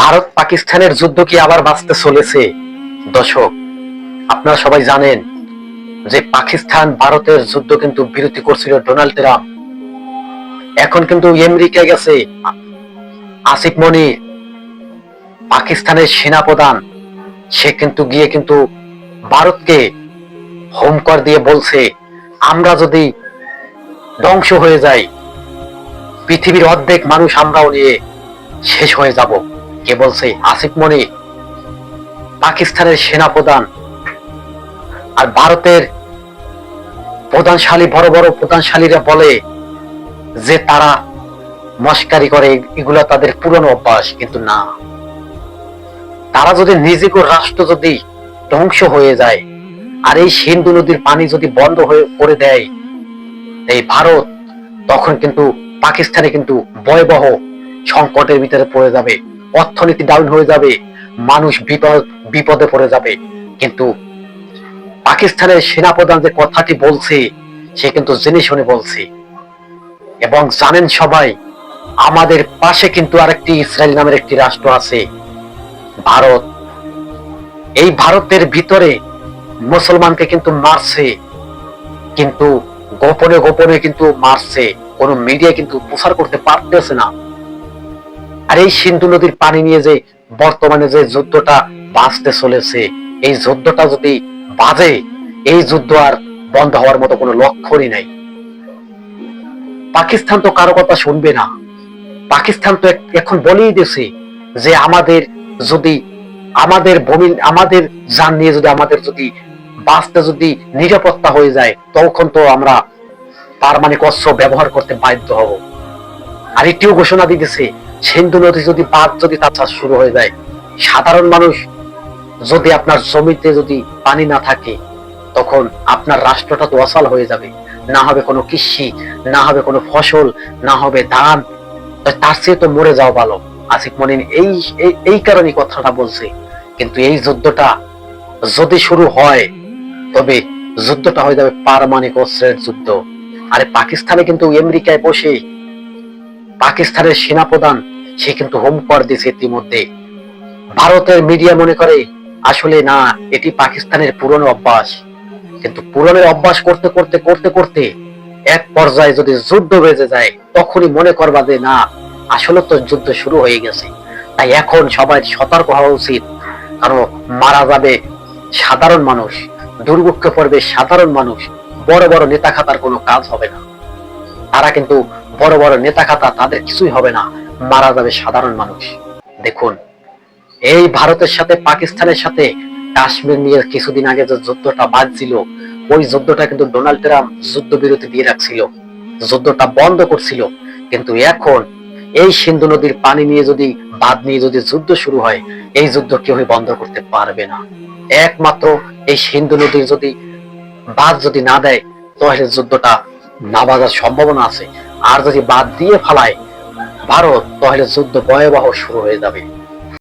ভারত পাকিস্তানের যুদ্ধ কি আবার বাঁচতে চলেছে? দর্শক, আপনারা সবাই জানেন যে পাকিস্তান ভারতের যুদ্ধ কিন্তু বিরতি করছিল ডোনাল্ড ট্রাম্প। এখন কিন্তু আমেরিকা গেছে। আসিফ মনি, পাকিস্তানের সেনাপ্রধান, সে কিন্তু গিয়ে কিন্তু ভারতকে হোম কর দিয়ে বলছে, আমরা যদি ধ্বংস হয়ে যাই, পৃথিবীর অর্ধেক মানুষ আমরাও নিয়ে শেষ হয়ে যাব। কে বলছে? আসিফ মনি, পাকিস্তানের সেনাপ্রধান আর ভারতের প্রধানশালী, বড় বড় প্রধানশালীরা বলে যে তারা মস্কারি করে, এগুলো তাদের পুরনো অভ্যাস, কিন্তু না। তারা যদি নিজেকে রাষ্ট্র যদি ধ্বংস হয়ে যায়, আর এই সিন্ধু নদীর পানি যদি বন্ধ হয়ে করে দেয়, এই ভারত তখন কিন্তু, পাকিস্তানে কিন্তু ভয়াবহ সংকটের ভিতরে পড়ে যাবে। অর্থনীতি ডাউন হয়ে যাবে, মানুষ বিপদ, বিপদে পড়ে যাবে। কিন্তু পাকিস্তানের সেনাপ্রধান যে কথাটি বলছে, সে কিন্তু জেনে শুনে বলছে। এবং জানেন সবাই, আমাদের পাশে কিন্তু আরেকটি ইসরায়েল নামের একটি রাষ্ট্র আছে, ভারত। এই ভারতের ভিতরে মুসলমানকে কিন্তু মারছে, কিন্তু গোপনে গোপনে কিন্তু মারছে, কোন মিডিয়া কিন্তু প্রচার করতে পারতেছে না। আর এই সিন্ধু নদীর পানি নিয়ে যে বর্তমানে যে যুদ্ধটা বাঁচতে চলেছে, এই যুদ্ধটা যদি বাজে, এই যুদ্ধ আর বন্ধ হওয়ার মতো কোনো লক্ষণই নাই। পাকিস্তান তো কারও কথা শুনবে না। পাকিস্তান তো এখন বলেই দিয়েছে যে আমাদের যদি আমাদের ভূমি আমাদের যান নিয়ে যদি আমাদের যদি বাঁচতে যদি নিরাপত্তা হয়ে যায়, তখন তো আমরা পারমাণবিক অস্ত্র ব্যবহার করতে বাধ্য হব। আর এটিও ঘোষণা দিতেছে সিন্ধু নদী যদি বাদ যদি তার চাষ শুরু হয়ে যায়, সাধারণ মানুষ যদি আপনার জমিতে যদি পানি না থাকে, তখন আপনার রাষ্ট্রটা তো অচল হয়ে যাবে। না হবে কোনো কৃষি, না হবে কোনো ফসল, না হবে ধান তার চেয়ে তো মরে যাওয়া ভালো। আসিফ মনিন এই- এই কারণে কথাটা বলছে। কিন্তু এই যুদ্ধটা যদি শুরু হয়, তবে যুদ্ধটা হয়ে যাবে পারমাণিক অস্ত্রের যুদ্ধ। আরে পাকিস্তানে কিন্তু আমেরিকায় বসে পাকিস্তানের সেনাপ্রধান সে কিন্তু হোম কর দিয়েছে ইতিমধ্যে। ভারতের মিডিয়া মনে করে, আসলে না, এটি পাকিস্তানের পুরনো অভ্যাস। কিন্তু পুরনো অভ্যাস করতে করতে করতে করতে এক পর্যায়ে যদি যুদ্ধ বেজে যায়, তখনই মনে করবা যে না, আসলে তো যুদ্ধ শুরু হয়ে গেছে। তাই এখন সবাই সতর্ক হওয়া উচিত। কারণ মারা যাবে সাধারণ মানুষ, দুর্ভিক্ষে পড়বে সাধারণ মানুষ, বড় বড় নেতা খাতার কোনো কাজ হবে না। তারা কিন্তু বড় বড় নেতা খাতা তাদের কিছুই হবে না। মারা যাবে সাধারণ মানুষ। দেখুন, এই ভারতের সাথে, পাকিস্তানের সাথে, কাশ্মীর নিয়ে কিছুদিন আগে যে যুদ্ধটা বাজছিল ওই যুদ্ধটা কিন্তু ডোনাল্ড ট্রাম্প যুদ্ধ বিরতি দিয়ে রাখছিল। যুদ্ধটা বন্ধ করছিল। কিন্তু এখন এই সিন্ধু নদীর পানি নিয়ে যদি বাদ নিয়ে যদি যুদ্ধ শুরু হয়, এই যুদ্ধ কেউ বন্ধ করতে পারবে না। একমাত্র এই সিন্ধু নদীর যদি বাদ যদি না দেয়, তাহলে যুদ্ধটা না বাজার সম্ভাবনা আছে। আর যদি বাদ দিয়ে ফেলায় ভারত তাহলে যুদ্ধ ভয়াবহ শুরু হয়ে যাবে।